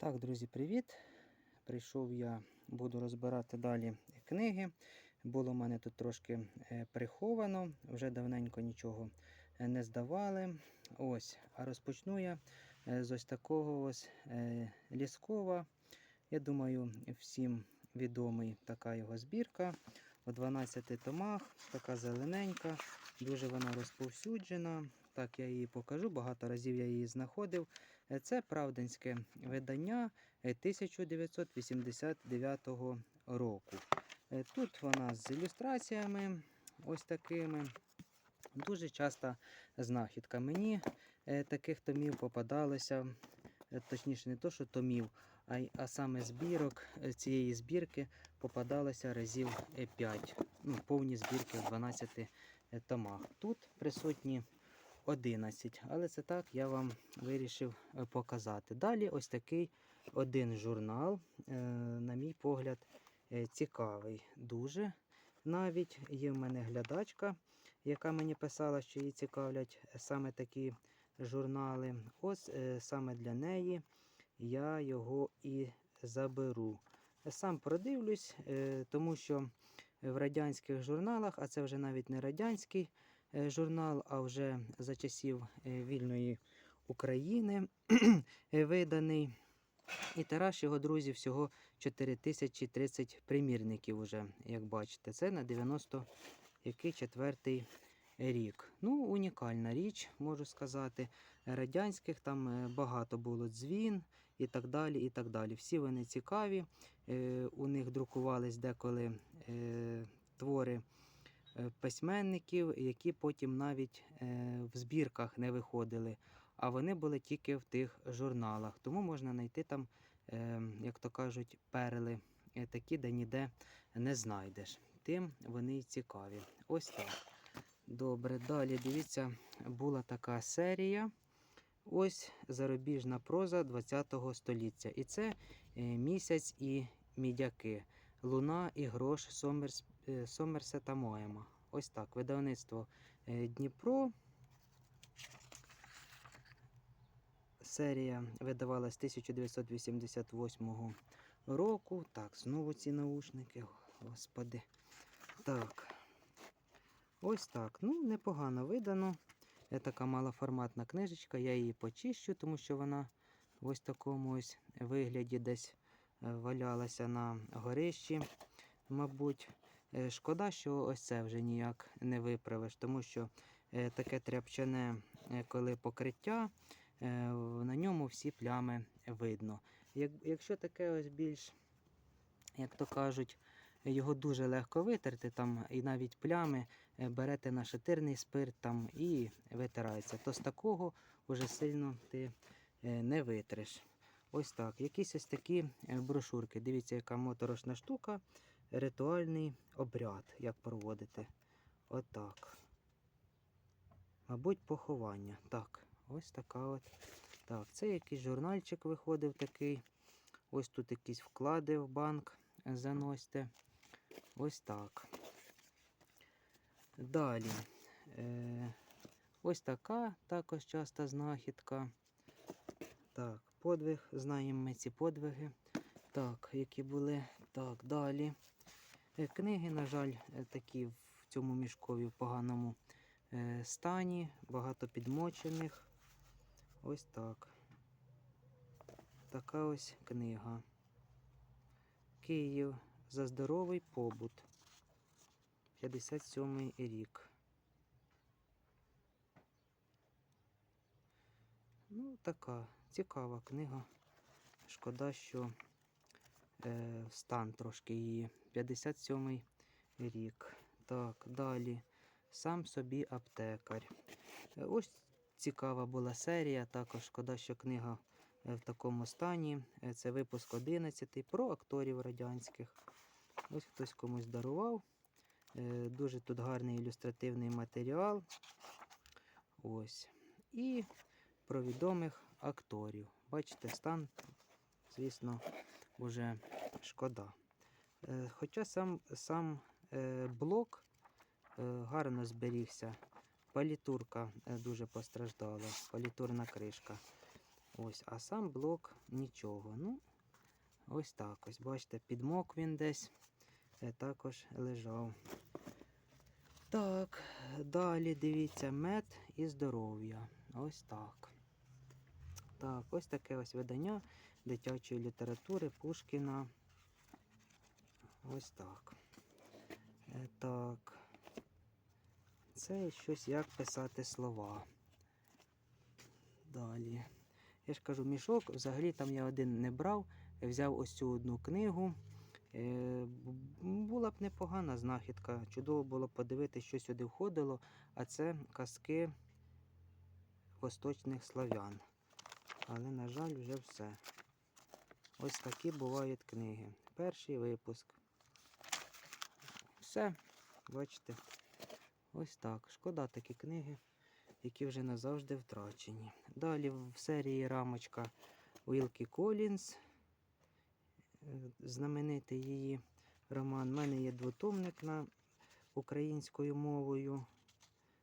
Так, друзі, привіт! Прийшов я, буду розбирати далі книги. Було в мене тут трошки е, приховано, вже давненько нічого не здавали. Ось, а розпочну я е, з ось такого ось е, Ліскова. Я думаю, всім відомий така його збірка. У 12 томах, така зелененька, дуже вона розповсюджена. Так, я її покажу, багато разів я її знаходив. Е, Це правдинське видання е, 1989 року. Е, Тут вона з ілюстраціями ось такими. Дуже часта знахідка. Мені е, таких томів попадалося, е, точніше, не то, що томів, а, а саме збірок е, цієї збірки попадалося разів 5. Ну, повні збірки в 12 е, томах. Тут присутні 11, але це так я вам вирішив е, показати. Далі ось такий один журнал, е, на мій погляд, е, цікавий. Дуже навіть є в мене глядачка, яка мені писала, що її цікавлять саме такі журнали. Ось саме для неї я його і заберу. Сам продивлюсь, тому що в радянських журналах, а це вже навіть не радянський журнал, а вже за часів е, вільної України е, виданий. І тираж його, друзі, всього 4030 примірників уже, як бачите. Це на 90 який четвертий рік. Ну, унікальна річ, можу сказати. Радянських там е, багато було дзвін і так далі. і так далі. Всі вони цікаві. Е, У них друкувались деколи е, твори е, письменників, які потім навіть е, в збірках не виходили, а вони були тільки в тих журналах. Тому можна знайти там, е, як то кажуть, перли е, такі, де ніде не знайдеш. Тим вони й цікаві. Ось так. Добре, далі дивіться, була така серія. Ось зарубіжна проза 20-го століття. І це е, місяць і мідяки. Луна і грош Сомерс, е, Сомерсета Моема. Ось так. Видавництво е, Дніпро. Серія видавалась 1988 року. Так, знову ці наушники. Господи. Так. Ось так. Ну, непогано видано. Це така малоформатна книжечка. Я її почищу, тому що вона в ось такому ось вигляді десь е, валялася на горищі. Мабуть, Е, шкода, що ось це вже ніяк не виправиш, тому що е, таке тряпчане, е, коли покриття, е, на ньому всі плями видно. Якщо таке ось більш, як то кажуть, його дуже легко витерти, там і навіть плями е, берете на шатирний спирт там і витирається, то з такого вже сильно ти е, не витреш. Ось так. Якісь ось такі е, брошурки. Дивіться, яка моторошна штука. Ритуальний обряд, як проводити. Отак. Мабуть, поховання. Так, ось така от. Так, це якийсь журнальчик виходив такий. Ось тут якісь вклади в банк заносьте. Ось так. Далі. Е, ось така також часта знахідка. Так, подвиг. Знаємо ми ці подвиги. Так, які були. Так, далі. Е, Книги, на жаль, е, такі в цьому мішкові в поганому е, стані, багато підмочених. Ось так. Така ось книга. Київ за здоровий побут. 57 рік. Ну, така цікава книга. Шкода, що е, стан трошки її. 57 рік. Так, далі. Сам собі аптекар. Е, Ось цікава була серія. Також шкода, що книга е, в такому стані. Це випуск 11 про акторів радянських. Ось хтось комусь дарував. Дуже тут гарний ілюстративний матеріал. Ось. І про відомих акторів. Бачите, стан, звісно, уже шкода. Е, Хоча сам, сам е, блок е, гарно зберігся. Палітурка дуже постраждала, палітурна кришка. Ось, а сам блок нічого. Ну, ось так ось. Бачите, підмок він десь також лежав. Так, далі дивіться, мед і здоров'я. Ось так. Так, ось таке ось видання дитячої літератури Пушкіна. Ось так. Е, Так. Це щось як писати слова. Далі. Я ж кажу, мішок. Взагалі там я один не брав. Взяв ось цю одну книгу. Е, була б непогана знахідка. Чудово було подивитися, що сюди входило. А це казки восточних славян. Але, на жаль, вже все. Ось такі бувають книги. Перший випуск. Все, бачите. Ось так. Шкода такі книги, які вже назавжди втрачені. Далі в серії рамочка Уілкі Колінс. Е, Знаменитий її роман. У мене є двотомник на українською мовою.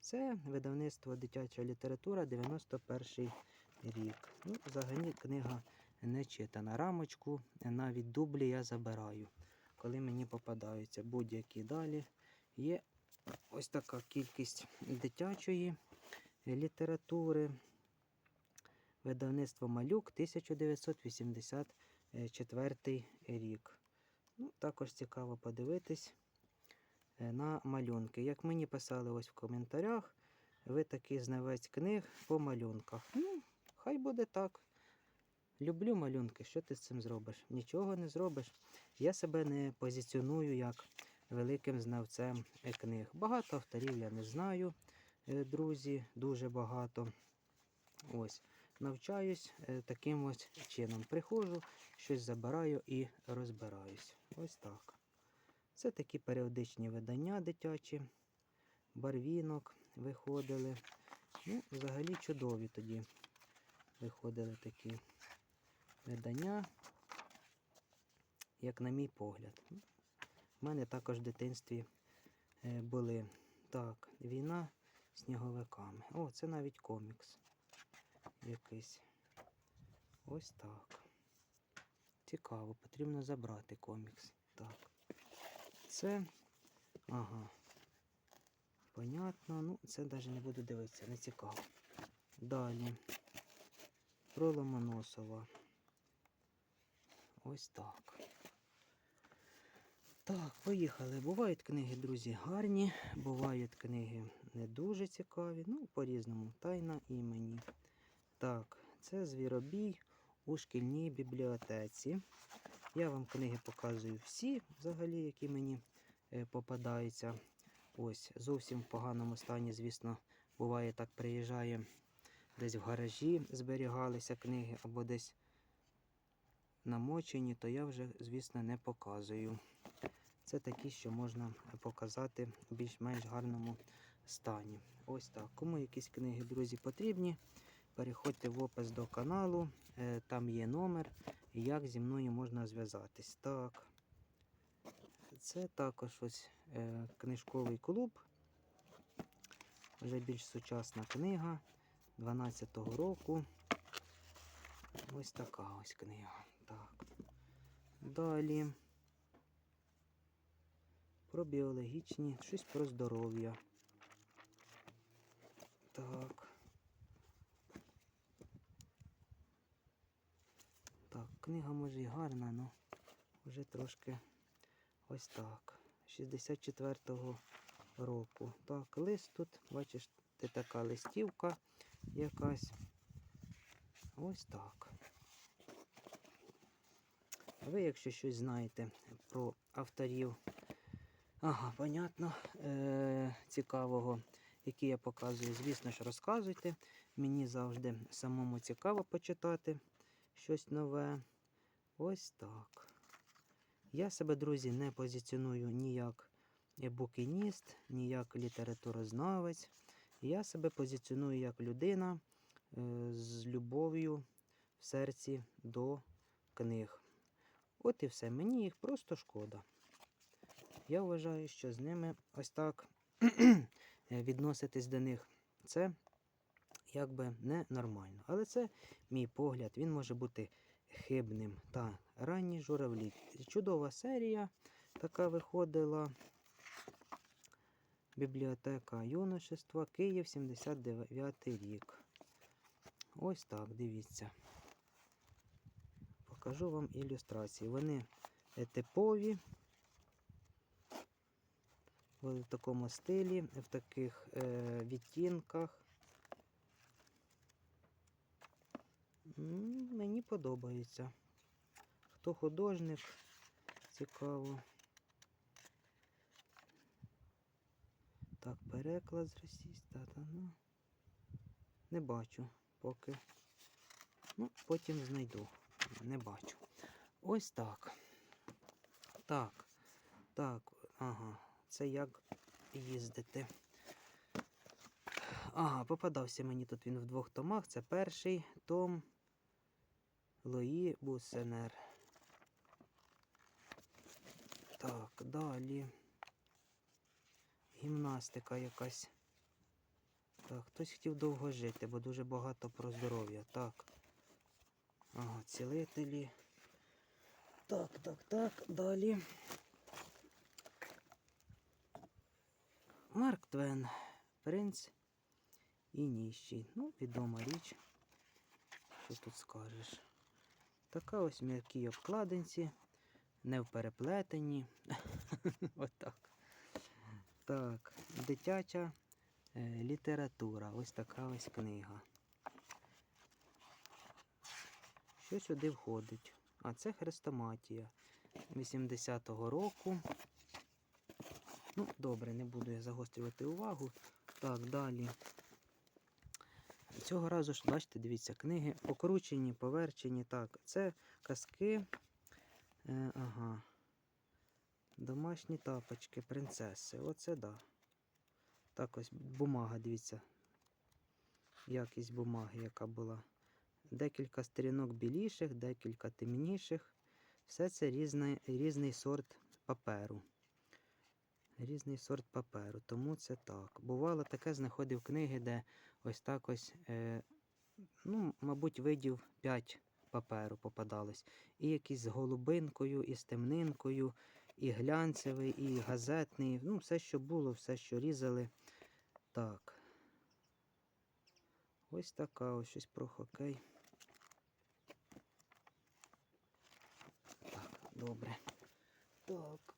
Це видавництво дитяча література 91 рік. Ну, взагалі книга не читана. Рамочку навіть дублі я забираю, коли мені попадаються будь-які далі. Є ось така кількість дитячої літератури. Видавництво Малюк 1984 рік. Ну, також цікаво подивитись е, на малюнки. Як мені писали ось в коментарях, ви такий знавець книг по малюнках. Ну, хай буде так. Люблю малюнки. Що ти з цим зробиш? Нічого не зробиш. Я себе не позиціоную як великим знавцем книг. Багато авторів я не знаю, е, друзі, дуже багато. Ось. Навчаюсь е, таким ось чином. Приходжу, щось забираю і розбираюсь. Ось так. Це такі періодичні видання дитячі, барвінок виходили. Ну, взагалі чудові тоді виходили такі видання, як на мій погляд. У мене також в дитинстві е, були. Так, війна з сніговиками. О, це навіть комікс якийсь. Ось так. Цікаво, потрібно забрати комікс. Так. Це. Ага. Понятно. Ну, це навіть не буду дивитися, не цікаво. Далі. Про Ломоносова. Ось так. Так, поїхали. Бувають книги, друзі, гарні, бувають книги не дуже цікаві. Ну, по-різному. Тайна імені. Так, це звіробій у шкільній бібліотеці. Я вам книги показую всі, взагалі, які мені е, попадаються. Ось, зовсім в поганому стані, звісно, буває так, приїжджає десь в гаражі, зберігалися книги, або десь намочені, то я вже, звісно, не показую. Це такі, що можна показати в більш-менш гарному стані. Ось так. Кому якісь книги, друзі, потрібні, переходьте в опис до каналу, е, там є номер, як зі мною можна зв'язатись. Так. Це також ось е, книжковий клуб. Вже більш сучасна книга 12-го року. Ось така ось книга. Так. Далі. Про біологічні, щось про здоров'я. Так. Так, книга може і гарна, але вже трошки ось так. 64-го року. Так, лист тут, бачиш, це така листівка якась. Ось так. Ви, якщо щось знаєте про авторів, ага, понятно, е- цікавого, які я показую, звісно ж, розказуйте. Мені завжди самому цікаво почитати щось нове. Ось так. Я себе, друзі, не позиціоную ніяк букініст, ніяк літературознавець. Я себе позиціоную як людина з любов'ю в серці до книг. От і все. Мені їх просто шкода. Я вважаю, що з ними ось так відноситись до них. Це якби ненормально. Але це мій погляд, він може бути хибним. Так, ранні журавлі. Чудова серія така виходила. Бібліотека юношества, Київ, 79 рік. Ось так, дивіться. Покажу вам ілюстрації. Вони типові. В такому стилі, в таких е, відтінках. Мені подобається. Хто художник, цікаво. Так, переклад з російська, та ну. Не бачу поки. Ну, потім знайду. Не бачу. Ось так. Так. Так, ага. Це як їздити. Ага, попадався мені тут він в двох томах. Це перший том Лої Бусенер. Так, далі. Гімнастика якась. Так, хтось хотів довго жити, бо дуже багато про здоров'я. Так. Ага, цілителі. Так, так, так, далі. Марк Твен, принц і ніщий. Ну, відома річ. Що тут скажеш? Така ось м'якій обкладинці, не в переплетенні. Отак. Так, дитяча література. Ось така ось книга. Що сюди входить? А це хрестоматія 80-го року. Ну, добре, не буду я загострювати увагу. Так, далі. Цього разу ж, бачите, дивіться, книги покручені, поверчені. Так, це казки. Е, ага. Домашні тапочки, принцеси. Оце да. Так ось бумага, дивіться. Якість бумаги, яка була. Декілька сторінок біліших, декілька темніших. Все це різний, різний сорт паперу. Різний сорт паперу, тому це так. Бувало таке, знаходив книги, де ось так ось, е, ну, мабуть, видів 5 паперу попадалось. І якісь з голубинкою, і з темнинкою, і глянцевий, і газетний. Ну, все, що було, все, що різали. Так. Ось така ось щось про хокей. Так, добре. Так.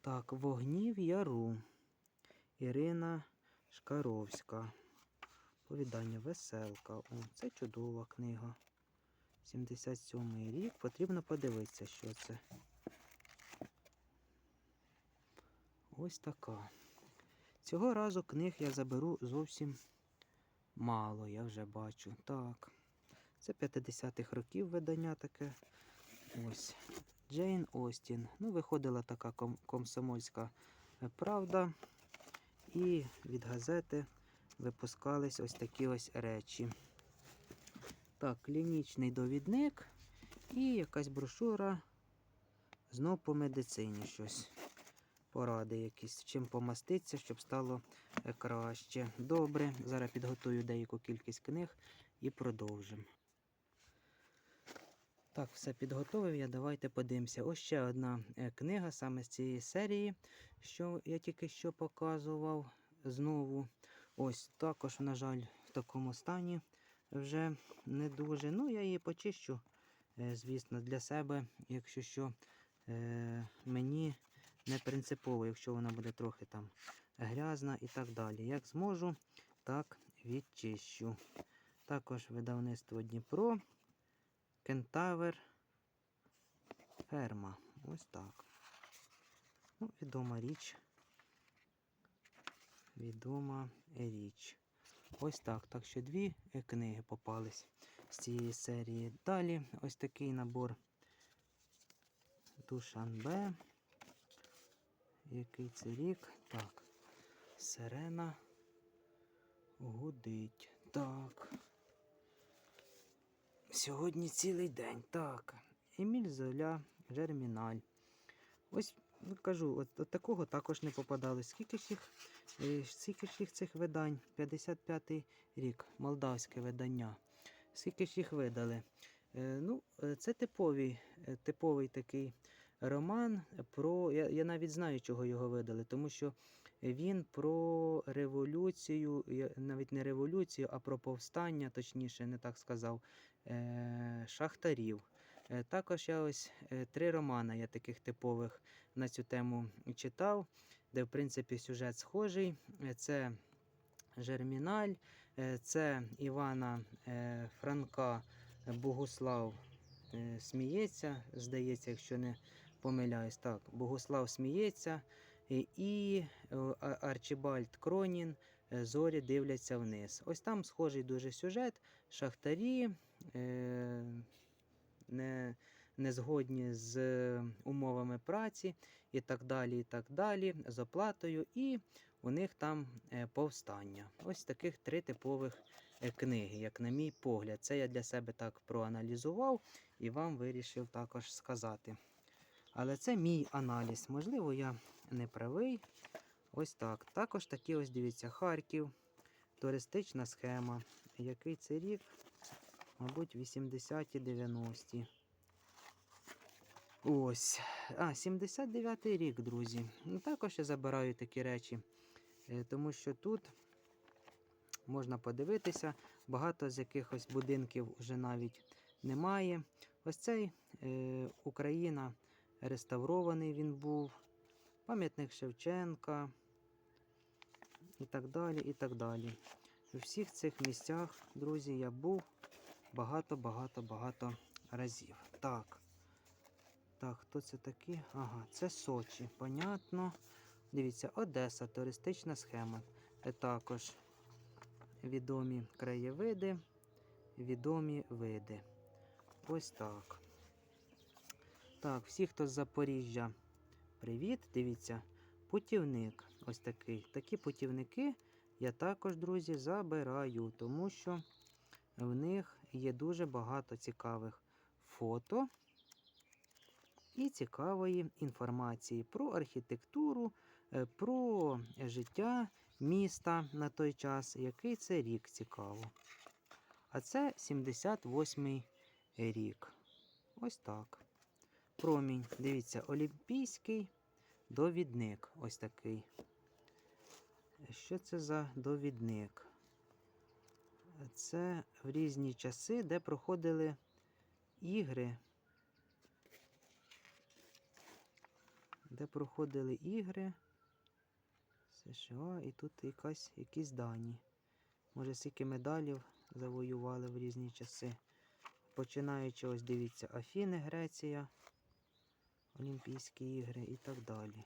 Так, Вогні в Яру. Ірина Шкаровська. Повідання Веселка. О, це чудова книга. 77 рік. Потрібно подивитися, що це. Ось така. Цього разу книг я заберу зовсім мало, я вже бачу. Так. Це 50-х років видання таке. Ось. Джейн Остін. Ну, виходила така ком- комсомольська правда. І від газети випускались ось такі ось речі. Так, клінічний довідник і якась брошура. Знов по медицині щось. Поради якісь, чим помаститися, щоб стало е, краще. Добре, зараз підготую деяку кількість книг і продовжимо. Так, все підготовив я. Давайте подивимося. Ось ще одна е, книга саме з цієї серії, що я тільки що показував знову. Ось також, на жаль, в такому стані вже не дуже. Ну, я її почищу, е, звісно, для себе, якщо що мені не принципово, якщо вона буде трохи там грязна і так далі. Як зможу, так відчищу. Також видавництво Дніпро. Кентавр ферма. Ось так. Ну, відома річ. Відома річ. Ось так. Так що дві е, книги попались з цієї серії. Далі ось такий набор Душанбе. Який це рік? Так. Сирена гудить. Так. Сьогодні цілий день. Так. Еміль Золя, Жерміналь. Ось ну, кажу, от, от такого також не попадалось. Скільки ж їх, е, скільки ж їх цих видань? 55-й рік, молдавське видання. Скільки ж їх видали? Е, ну, е, це типовий, е, типовий такий роман про. Я, я навіть знаю, чого його видали, тому що він про революцію, навіть не революцію, а про повстання, точніше, не так сказав, е, шахтарів. Е, Також я ось е, три романи я таких типових на цю тему читав, де, в принципі, сюжет схожий. Це Жерміналь, це Івана Франка Богуслав сміється, здається, якщо не помиляюсь. Так, Богуслав сміється. І, е, Арчибальд Кронін е, зорі дивляться вниз. Ось там схожий дуже сюжет. Шахтарі е, не, не згодні з умовами праці і так далі, і так далі, з оплатою, і у них там повстання. Ось таких три типових книги, як на мій погляд. Це я для себе так проаналізував і вам вирішив також сказати. Але це мій аналіз. Можливо, я не правий. Ось так. Також такі ось дивіться, Харків, туристична схема. Який це рік? Мабуть, 80-ті, 90-ті. Ось. А, 79-й рік, друзі. Ну, також я забираю такі речі, е, тому що тут можна подивитися, багато з якихось будинків вже навіть немає. Ось цей е, Україна реставрований він був, пам'ятник Шевченка і так далі. і так далі. У всіх цих місцях, друзі, я був багато-багато-багато разів. Так. Так, хто це такі? Ага, це Сочі, понятно. Дивіться, Одеса, туристична схема. Е, Також відомі краєвиди, відомі види. Ось так. Так, всі, хто з Запоріжжя, привіт. Дивіться, путівник. Ось такий. Такі путівники я також, друзі, забираю, тому що в них є дуже багато цікавих фото і цікавої інформації про архітектуру, е, про життя міста на той час, який це рік цікаво. А це 78-й рік. Ось так. Промінь. Дивіться, олімпійський довідник. Ось такий. Що це за довідник? Це в різні часи, де проходили ігри. Де проходили ігри США, і тут якась, якісь дані. Може, скільки медалів завоювали в різні часи. Починаючи, ось дивіться, Афіни, Греція, Олімпійські ігри і так далі.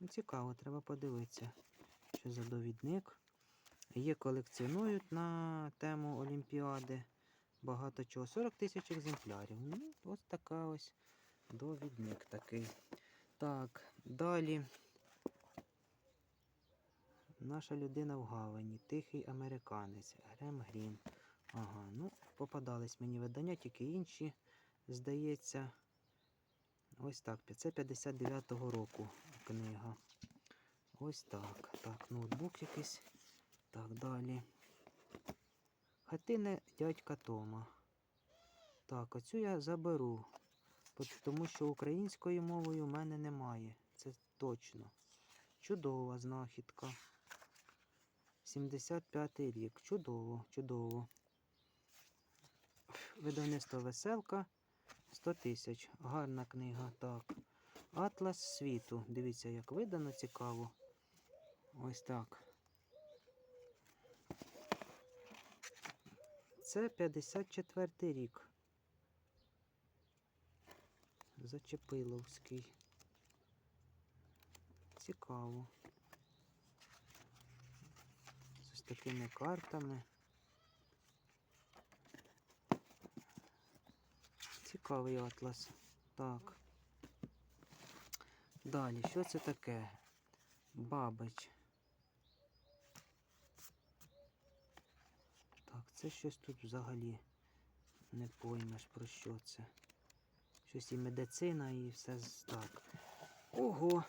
Ну, цікаво, треба подивитися, що за довідник. Є колекціонують на тему Олімпіади. Багато чого. 40 тисяч екземплярів. Ну, ось така ось довідник такий. Так, далі. Наша людина в гавані. Тихий американець. Грем Грін. Ага, ну, попадались мені видання, тільки інші, здається. Ось так. Це 59-го року книга. Ось так. Так, ноутбук якийсь. Так, далі. Хатини дядька Тома. Так, оцю я заберу. Тому що українською мовою в мене немає. Це точно. Чудова знахідка. 75-й рік. Чудово, чудово. Видавництво веселка. 100 тисяч. Гарна книга. Так. Атлас світу. Дивіться, як видано цікаво. Ось так. Це 54 рік. Зачепиловський. Цікаво. З ось такими картами. Цікавий атлас. Так. Далі, що це таке? Бабич. Так, це щось тут взагалі не поймеш про що це. Щось і медицина, і все так. Ого!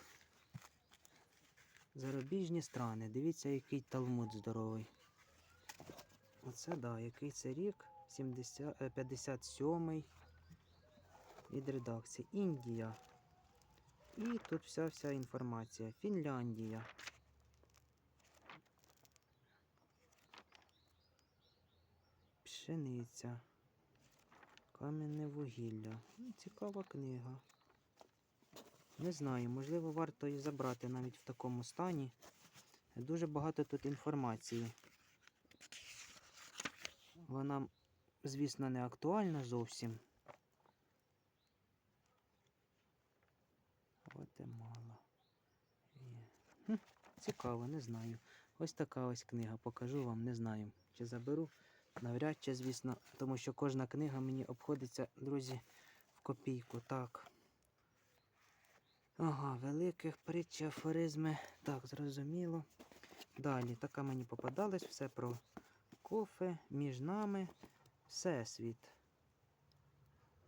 Зарубіжні страни. Дивіться, який талмуд здоровий. Оце да, який це рік? 70, е, 57 від редакції. Індія. І тут вся вся інформація. Фінляндія. Пшениця. Кам'яне вугілля. Ну, Цікава книга. Не знаю, можливо, варто її забрати навіть в такому стані. Дуже багато тут інформації. Вона, звісно, не актуальна зовсім. Є. Хм, цікаво, не знаю. Ось така ось книга. Покажу вам, не знаю. Чи заберу. Навряд чи, звісно, тому що кожна книга мені обходиться, друзі, в копійку. Так. Ага, великих притч, афоризми. Так, зрозуміло. Далі, така мені попадалась, все про кофе, між нами, всесвіт.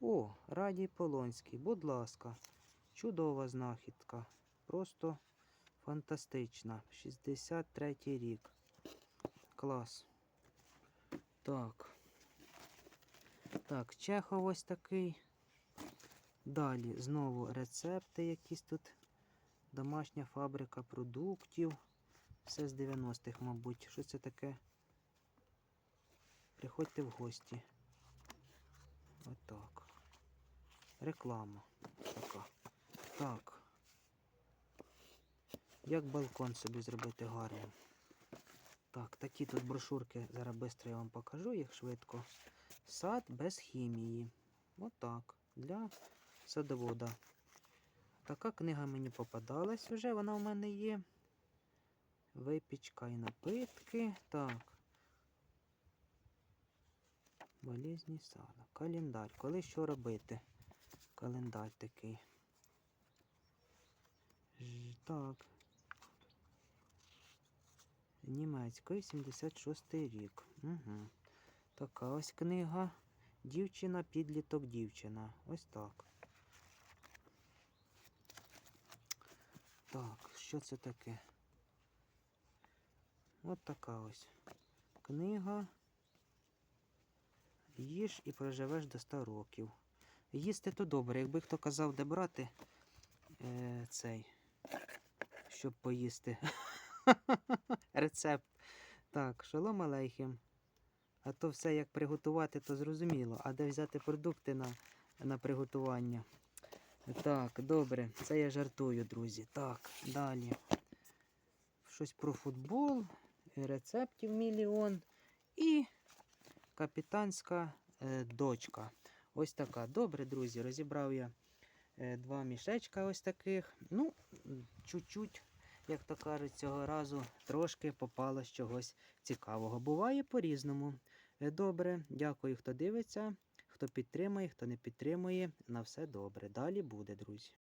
О, Радій Полонський, будь ласка, чудова знахідка. Просто фантастична. 63 рік. Клас. Так. Так, Чехов ось такий. Далі знову рецепти якісь тут. Домашня фабрика продуктів. Все з 90-х, мабуть. Що це таке? Приходьте в гості. Отак. Реклама. Так. Як балкон собі зробити гарним. Так, такі тут брошурки. Зараз швидко я вам покажу їх швидко. Сад без хімії. Отак. Для садовода. Така книга мені попадалась вже, вона у мене є. Випічка і напитки. Так. Болізні сада. Календар. Коли що робити? Календар такий. Так. Німецької 76 рік. Угу. Така ось книга. Дівчина, підліток, дівчина. Ось так. Так, що це таке? От така ось книга. Їж і проживеш до 100 років. Їсти то добре, якби хто казав, де брати е, цей, щоб поїсти. Рецепт. Так, шалом алейхім. А то все як приготувати, то зрозуміло. А де взяти продукти на, на приготування? Так, добре, це я жартую, друзі. Так, далі. Щось про футбол, рецептів мільйон і капітанська е, дочка. Ось така. Добре, друзі, розібрав я е, два мішечка ось таких. Ну, чуть-чуть, як то кажуть, цього разу трошки попало чогось цікавого. Буває по-різному. Е, Добре, дякую, хто дивиться, хто підтримує, хто не підтримує. На все добре. Далі буде, друзі.